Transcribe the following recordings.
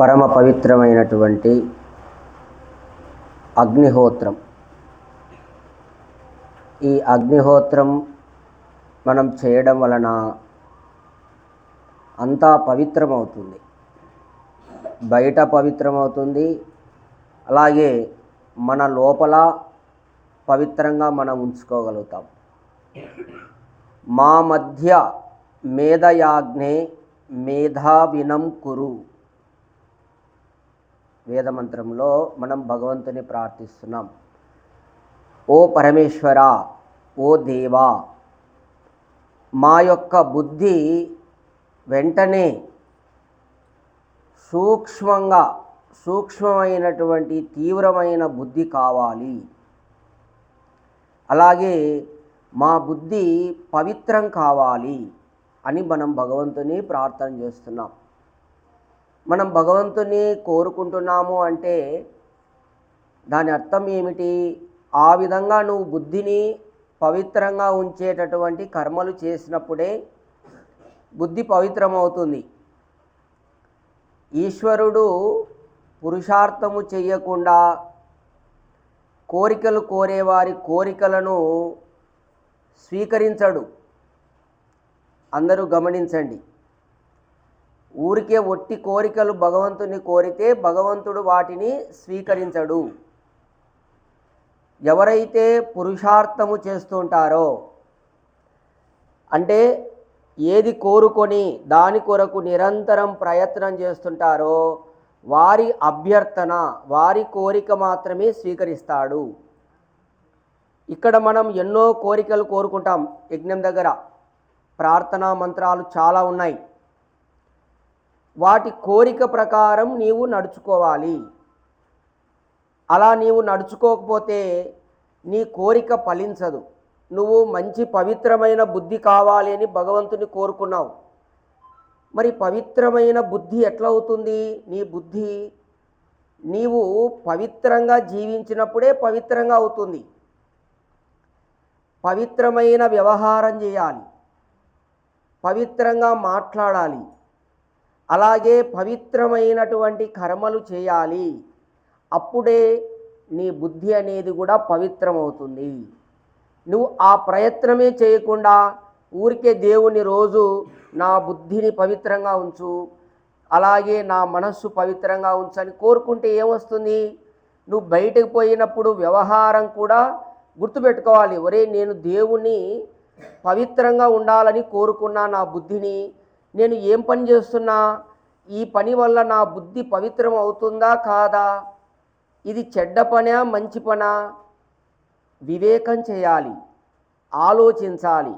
పరమ పవిత్రమైనటువంటి అగ్నిహోత్రం. ఈ అగ్నిహోత్రం మనం చేయడం వలన అంతా పవిత్రమవుతుంది. బయట పవిత్రమవుతుంది. అలాగే మన లోపల పవిత్రంగా మనం ఉంచుకోగలుగుతాం. మా మధ్య మేధయాగ్నే మేధావినం కురు. వేదమంత్రంలో మనం భగవంతుని ప్రార్థిస్తున్నాం. ఓ పరమేశ్వర ఓ దేవా మా యొక్క బుద్ధి వెంటనే సూక్ష్మంగా సూక్ష్మమైనటువంటి తీవ్రమైన బుద్ధి కావాలి. అలాగే మా బుద్ధి పవిత్రం కావాలి అని మనం భగవంతుని ప్రార్థన చేస్తున్నాం. మనం భగవంతుని కోరుకుంటున్నాము అంటే దాని అర్థం ఏమిటి? ఆ విధంగా నువ్వు బుద్ధిని పవిత్రంగా ఉంచేటటువంటి కర్మలు చేసినప్పుడే బుద్ధి పవిత్రమవుతుంది. ఈశ్వరుడు పురుషార్థము చెయ్యకుండా కోరికలు కోరేవారి కోరికలను స్వీకరించడు. అందరూ గమనించండి. ఊరికే ఒట్టి కోరికలు భగవంతుని కోరితే భగవంతుడు వాటిని స్వీకరించడు. ఎవరైతే పురుషార్థము చేస్తుంటారో అంటే ఏది కోరుకొని దాని కొరకు నిరంతరం ప్రయత్నం చేస్తుంటారో వారి అభ్యర్థన వారి కోరిక మాత్రమే స్వీకరిస్తాడు. ఇక్కడ మనం ఎన్నో కోరికలు కోరుకుంటాం. యజ్ఞం దగ్గర ప్రార్థనా మంత్రాలు చాలా ఉన్నాయి. వాటి కోరిక ప్రకారం నీవు నడుచుకోవాలి. అలా నీవు నడుచుకోకపోతే నీ కోరిక ఫలించదు. నువ్వు మంచి పవిత్రమైన బుద్ధి కావాలి అని భగవంతుని కోరుకున్నావు. మరి పవిత్రమైన బుద్ధి ఎట్లా అవుతుంది నీ బుద్ధి నీవు పవిత్రంగా జీవించినప్పుడే పవిత్రంగా అవుతుంది. పవిత్రమైన వ్యవహారం చేయాలి. పవిత్రంగా మాట్లాడాలి. అలాగే పవిత్రమైనటువంటి కర్మలు చేయాలి. అప్పుడే నీ బుద్ధి అనేది కూడా పవిత్రమవుతుంది. నువ్వు ఆ ప్రయత్నమే చేయకుండా ఊరికే దేవుని రోజు నా బుద్ధిని పవిత్రంగా ఉంచు అలాగే నా మనస్సు పవిత్రంగా ఉంచని కోరుకుంటే ఏమొస్తుంది? నువ్వు బయటకు పోయినప్పుడు వ్యవహారం కూడా గుర్తుపెట్టుకోవాలి. ఒరే నేను దేవుణ్ణి పవిత్రంగా ఉండాలని కోరుకున్నా నా బుద్ధిని నేను ఏం పని చేస్తున్నా? ఈ పని వల్ల నా బుద్ధి పవిత్రం అవుతుందా కాదా? ఇది చెడ్డ పనా మంచి పనా? వివేకం చేయాలి. ఆలోచించాలి.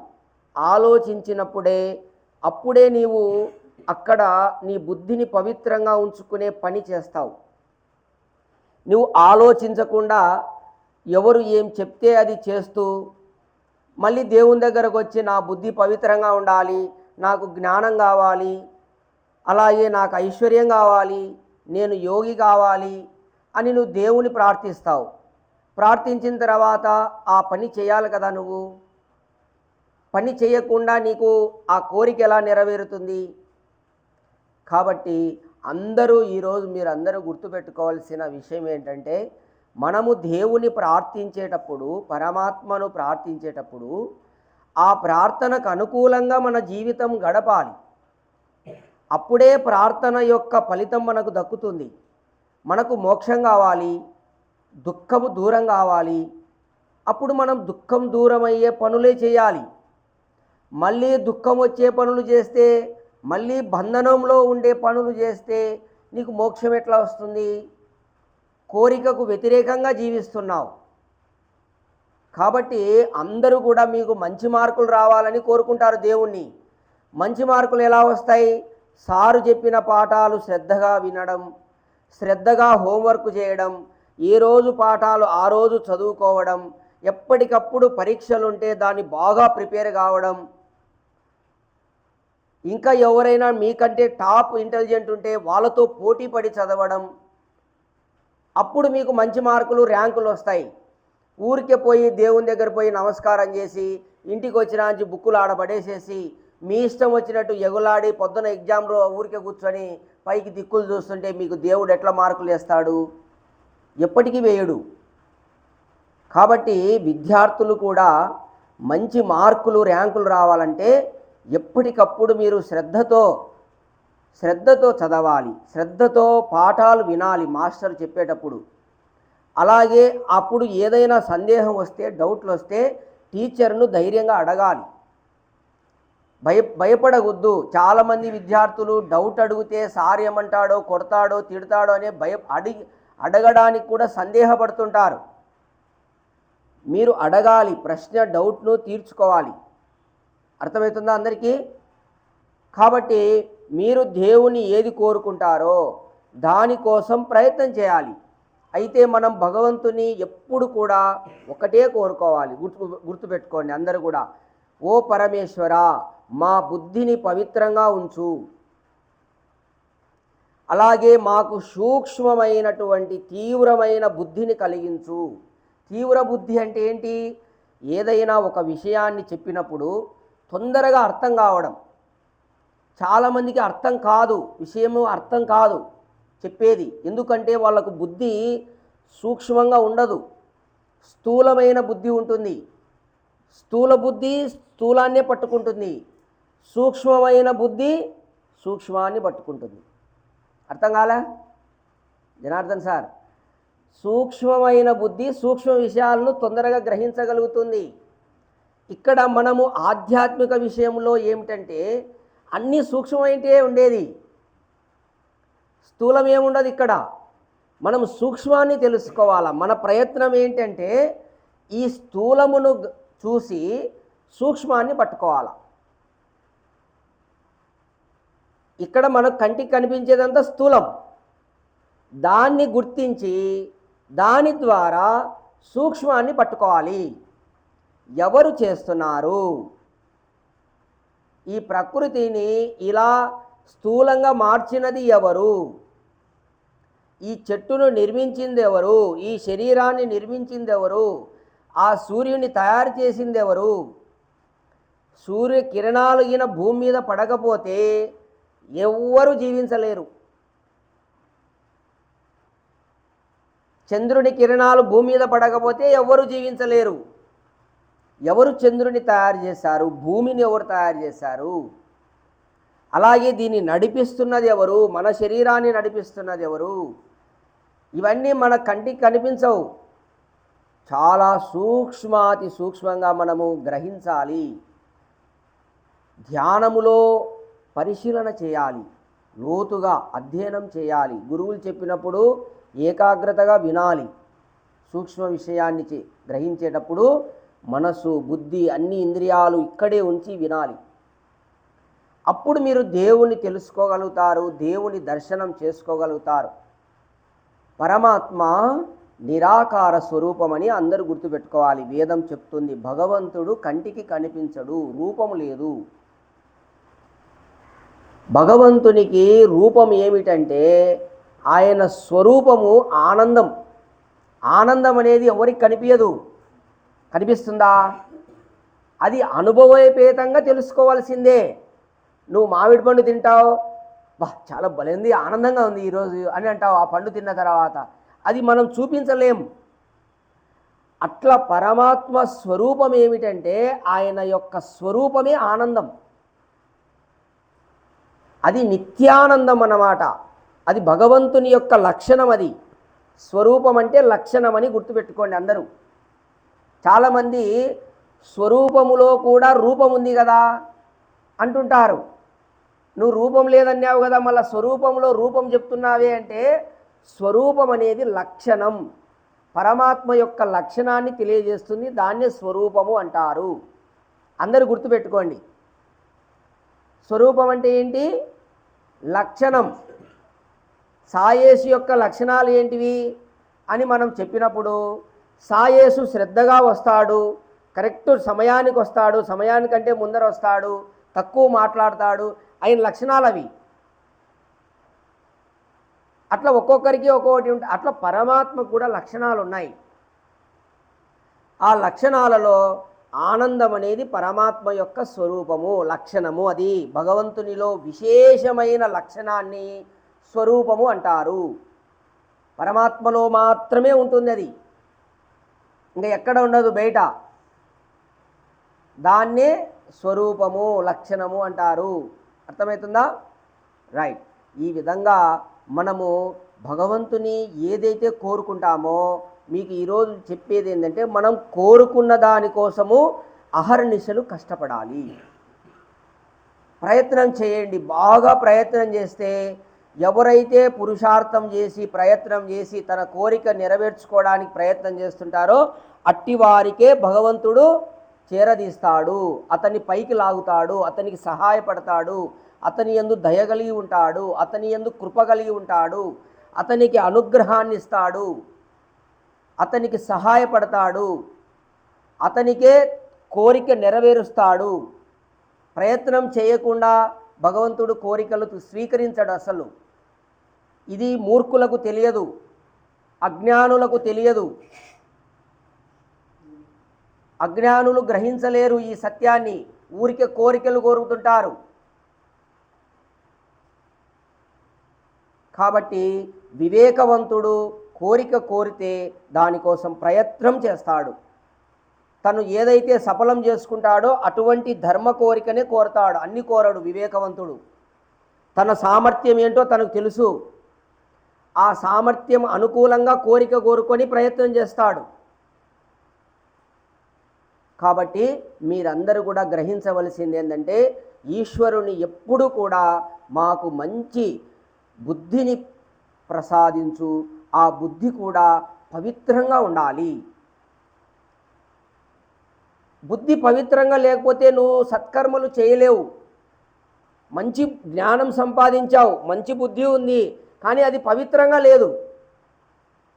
ఆలోచించినప్పుడే అప్పుడే నీవు అక్కడ నీ బుద్ధిని పవిత్రంగా ఉంచుకునే పని చేస్తావు. నువ్వు ఆలోచించకుండా ఎవరు ఏం చెప్తే అది చేస్తూ మళ్ళీ దేవుని దగ్గరకు వచ్చి నా బుద్ధి పవిత్రంగా ఉండాలి నాకు జ్ఞానం కావాలి. అలాగే నాకు ఐశ్వర్యం కావాలి. నేను యోగి కావాలి అని నువ్వు దేవుని ప్రార్థిస్తావు. ప్రార్థించిన తర్వాత ఆ పని చేయాలి కదా నువ్వు? పని చేయకుండా నీకు ఆ కోరిక ఎలా నెరవేరుతుంది? కాబట్టి అందరూ ఈరోజు మీరు అందరూ గుర్తుపెట్టుకోవాల్సిన విషయం ఏంటంటే మనము దేవుని ప్రార్థించేటప్పుడు పరమాత్మను ప్రార్థించేటప్పుడు ఆ ప్రార్థనకు అనుకూలంగా మన జీవితం గడపాలి. అప్పుడే ప్రార్థన యొక్క ఫలితం మనకు దక్కుతుంది. మనకు మోక్షం కావాలి దుఃఖము దూరం కావాలి. అప్పుడు మనం దుఃఖం దూరం అయ్యే పనులే చేయాలి. మళ్ళీ దుఃఖం వచ్చే పనులు చేస్తే మళ్ళీ బంధనంలో ఉండే పనులు చేస్తే నీకు మోక్షం ఎట్లా వస్తుంది? కోరికకు వ్యతిరేకంగా జీవిస్తున్నావు. కాబట్టి అందరూ కూడా మీకు మంచి మార్కులు రావాలని కోరుకుంటారు దేవుణ్ణి. మంచి మార్కులు ఎలా వస్తాయి? సారు చెప్పిన పాఠాలు శ్రద్ధగా వినడం శ్రద్ధగా హోంవర్క్ చేయడం ఏ రోజు పాఠాలు ఆ రోజు చదువుకోవడం ఎప్పటికప్పుడు పరీక్షలు ఉంటే దాన్ని బాగా ప్రిపేర్ కావడం. ఇంకా ఎవరైనా మీకంటే టాప్ ఇంటెలిజెంట్ ఉంటే వాళ్ళతో పోటీ పడి చదవడం. అప్పుడు మీకు మంచి మార్కులు ర్యాంకులు వస్తాయి. ఊరికే పోయి దేవుని దగ్గర పోయి నమస్కారం చేసి ఇంటికి వచ్చినాంచి బుక్కులు ఆడబడేసేసి మీ ఇష్టం వచ్చినట్టు ఎగులాడి పొద్దున ఎగ్జామ్లో ఊరికే కూర్చొని పైకి దిక్కులు చూస్తుంటే మీకు దేవుడు ఎట్లా మార్కులు వేస్తాడు? ఎప్పటికీ వేయడు. కాబట్టి విద్యార్థులు కూడా మంచి మార్కులు ర్యాంకులు రావాలంటే ఎప్పటికప్పుడు మీరు శ్రద్ధతో శ్రద్ధతో చదవాలి. శ్రద్ధతో పాఠాలు వినాలి మాస్టర్ చెప్పేటప్పుడు. అలాగే అప్పుడు ఏదైనా సందేహం వస్తే డౌట్లు వస్తే టీచర్ను ధైర్యంగా అడగాలి. భయ భయపడవద్దు. చాలామంది విద్యార్థులు డౌట్ అడిగితే సార్ ఏమంటాడో కొడతాడో తిడతాడో అనే భయ అడిగి అడగడానికి కూడా సందేహపడుతుంటారు. మీరు అడగాలి. ప్రశ్న డౌట్ను తీర్చుకోవాలి. అర్థమవుతుందా అందరికీ? కాబట్టి మీరు దేవుని ఏది కోరుకుంటారో దానికోసం ప్రయత్నం చేయాలి. అయితే మనం భగవంతుని ఎప్పుడు కూడా ఒకటే కోరుకోవాలి. గుర్తు గుర్తుపెట్టుకోండి అందరూ కూడా. ఓ పరమేశ్వర మా బుద్ధిని పవిత్రంగా ఉంచు. అలాగే మాకు సూక్ష్మమైనటువంటి తీవ్రమైన బుద్ధిని కలిగించు. తీవ్ర బుద్ధి అంటే ఏంటి? ఏదైనా ఒక విషయాన్ని చెప్పినప్పుడు తొందరగా అర్థం కావడం. చాలామందికి అర్థం కాదు. విషయము అర్థం కాదు. చెప్పేది. ఎందుకంటే వాళ్ళకు బుద్ధి సూక్ష్మంగా ఉండదు. స్థూలమైన బుద్ధి ఉంటుంది. స్థూల బుద్ధి స్థూలాన్నే పట్టుకుంటుంది. సూక్ష్మమైన బుద్ధి సూక్ష్మాన్ని పట్టుకుంటుంది. అర్థం కాలా? జనార్దన్ సార్ సూక్ష్మమైన బుద్ధి సూక్ష్మ విషయాలను తొందరగా గ్రహించగలుగుతుంది. ఇక్కడ మనము ఆధ్యాత్మిక విషయంలో ఏమిటంటే అన్నీ సూక్ష్మమైతే ఉండేది. స్థూలం ఏముండదు ఇక్కడ. మనం సూక్ష్మాన్ని తెలుసుకోవాలా. మన ప్రయత్నం ఏంటంటే ఈ స్థూలమును చూసి సూక్ష్మాన్ని పట్టుకోవాలా. ఇక్కడ మనకు కంటికి కనిపించేదంతా స్థూలం. దాన్ని గుర్తించి దాని ద్వారా సూక్ష్మాన్ని పట్టుకోవాలి. ఎవరు చేస్తున్నారు? ఈ ప్రకృతిని ఇలా స్థూలంగా మార్చినది ఎవరు? ఈ చెట్టును నిర్మించింది ఎవరు ఈ శరీరాన్ని నిర్మించింది ఎవరు ఆ సూర్యుని తయారు చేసింది ఎవరు సూర్య కిరణాలు ఈయన భూమి మీద పడకపోతే ఎవ్వరు జీవించలేరు. చంద్రుని కిరణాలు భూమి మీద పడకపోతే ఎవరు జీవించలేరు. ఎవరు చంద్రుని తయారు చేశారు? భూమిని ఎవరు తయారు చేశారు? అలాగే దీన్ని నడిపిస్తున్నది ఎవరు? మన శరీరాన్ని నడిపిస్తున్నది ఎవరు? ఇవన్నీ మన కంటికి కనిపించవు. చాలా సూక్ష్మాతి సూక్ష్మంగా మనము గ్రహించాలి. ధ్యానములో పరిశీలన చేయాలి. లోతుగా అధ్యయనం చేయాలి. గురువులు చెప్పినప్పుడు ఏకాగ్రతగా వినాలి. సూక్ష్మ విషయాన్ని చే- గ్రహించేటప్పుడు మనసు బుద్ధి అన్ని ఇంద్రియాలు ఇక్కడే ఉంచి వినాలి. అప్పుడు మీరు దేవుణ్ణి తెలుసుకోగలుగుతారు దేవుని దర్శనం చేసుకోగలుగుతారు. పరమాత్మ నిరాకార స్వరూపమని అందరూ గుర్తుపెట్టుకోవాలి. వేదం చెప్తుంది భగవంతుడు కంటికి కనిపించడు రూపము లేదు. భగవంతునికి రూపం ఏమిటంటే ఆయన స్వరూపము ఆనందం. ఆనందం అనేది ఎవరికి కనిపించదు కనిపిస్తుందా? అది అనుభవోపేతంగా తెలుసుకోవాల్సిందే. నువ్వు మామిడి పండు తింటావు? బా చాలా బలైంది ఆనందంగా ఉంది ఈరోజు అని అంటావు. ఆ పండు తిన్న తర్వాత అది మనం చూపించలేం. అట్లా పరమాత్మ స్వరూపం ఏమిటంటే ఆయన యొక్క స్వరూపమే ఆనందం. అది నిత్యానందం అన్నమాట. అది భగవంతుని యొక్క లక్షణం అది. స్వరూపం అంటే లక్షణం అని గుర్తుపెట్టుకోండి అందరూ. చాలామంది స్వరూపములో కూడా రూపం ఉంది కదా అంటుంటారు. నువ్వు రూపం లేదన్నావు కదా మళ్ళీ స్వరూపంలో రూపం చెప్తున్నావే అంటే స్వరూపం అనేది లక్షణం. పరమాత్మ యొక్క లక్షణాన్ని తెలియజేస్తుంది దాన్నే స్వరూపము అంటారు. అందరూ గుర్తుపెట్టుకోండి. స్వరూపం అంటే ఏంటి? లక్షణం. సాయేసు యొక్క లక్షణాలు ఏంటివి అని మనం చెప్పినప్పుడు సాయేసు శ్రద్ధగా వస్తాడు కరెక్ట్ సమయానికి వస్తాడు సమయానికంటే ముందర వస్తాడు తక్కువ మాట్లాడతాడు ఆయన లక్షణాలు అవి. అట్లా ఒక్కొక్కరికి ఒక్కొక్కటి ఉంటాయి అట్లా పరమాత్మకు కూడా లక్షణాలు ఉన్నాయి. ఆ లక్షణాలలో ఆనందం అనేది పరమాత్మ యొక్క స్వరూపము లక్షణము అది. భగవంతునిలో విశేషమైన లక్షణాన్ని స్వరూపము అంటారు. పరమాత్మలో మాత్రమే ఉంటుంది అది. ఇంకా ఎక్కడ ఉండదు బయట. దాన్నే స్వరూపము లక్షణము అంటారు. అర్థమవుతుందా? రైట్. ఈ విధంగా మనము భగవంతుని ఏదైతే కోరుకుంటామో మీకు ఈరోజు చెప్పేది ఏంటంటే మనం కోరుకున్న దానికోసము అహర్నిశలు కష్టపడాలి. ప్రయత్నం చేయండి. బాగా ప్రయత్నం చేస్తే ఎవరైతే పురుషార్థం చేసి ప్రయత్నం చేసి తన కోరిక నెరవేర్చుకోవడానికి ప్రయత్నం చేస్తుంటారో అట్టి వారికే భగవంతుడు చేరదీస్తాడు అతన్ని పైకి లాగుతాడు అతనికి సహాయపడతాడు అతని ఎందు దయ కలిగి ఉంటాడు అతని ఎందు కృప కలిగి ఉంటాడు అతనికి అనుగ్రహాన్ని ఇస్తాడు అతనికి సహాయపడతాడు అతనికే కోరిక నెరవేరుస్తాడు. ప్రయత్నం చేయకుండా భగవంతుడు కోరికలు స్వీకరించడు అసలు. ఇది మూర్ఖులకు తెలియదు అజ్ఞానులకు తెలియదు. అజ్ఞానులు గ్రహించలేరు ఈ సత్యాన్ని. ఊరికే కోరికలు కోరుతుంటారు కాబట్టి వివేకవంతుడు కోరిక కోరితే దానికోసం ప్రయత్నం చేస్తాడు. తను ఏదైతే సఫలం చేసుకుంటాడో అటువంటి ధర్మ కోరికనే కోరతాడు. అన్ని కోరడు వివేకవంతుడు. తన సామర్థ్యం ఏంటో తనకు తెలుసు. ఆ సామర్థ్యం అనుకూలంగా కోరిక కోరుకొని ప్రయత్నం చేస్తాడు. కాబట్టి మీరందరూ కూడా గ్రహించవలసింది ఏంటంటే ఈశ్వరుని ఎప్పుడు కూడా మాకు మంచి బుద్ధిని ప్రసాదించు ఆ బుద్ధి కూడా పవిత్రంగా ఉండాలి. బుద్ధి పవిత్రంగా లేకపోతే నువ్వు సత్కర్మలు చేయలేవు. మంచి జ్ఞానం సంపాదించావు మంచి బుద్ధి ఉంది కానీ అది పవిత్రంగా లేదు.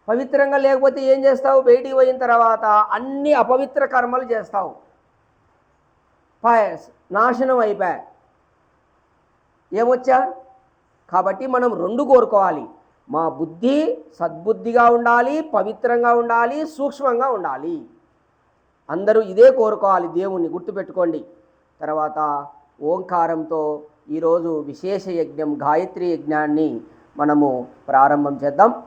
పవిత్రంగా లేకపోతే ఏం చేస్తావు? బయటికి పోయిన తర్వాత అన్ని అపవిత్ర కర్మలు చేస్తావు. పాయస్ నాశనం అయిపోయా. ఏమొచ్చా? కాబట్టి మనం రెండు కోరుకోవాలి. మా బుద్ధి సద్బుద్ధిగా ఉండాలి పవిత్రంగా ఉండాలి సూక్ష్మంగా ఉండాలి. అందరూ ఇదే కోరుకోవాలి దేవుణ్ణి గుర్తుపెట్టుకోండి. తర్వాత ఓంకారంతో ఈరోజు విశేష యజ్ఞం గాయత్రి యజ్ఞాన్ని మనము ప్రారంభం చేద్దాం.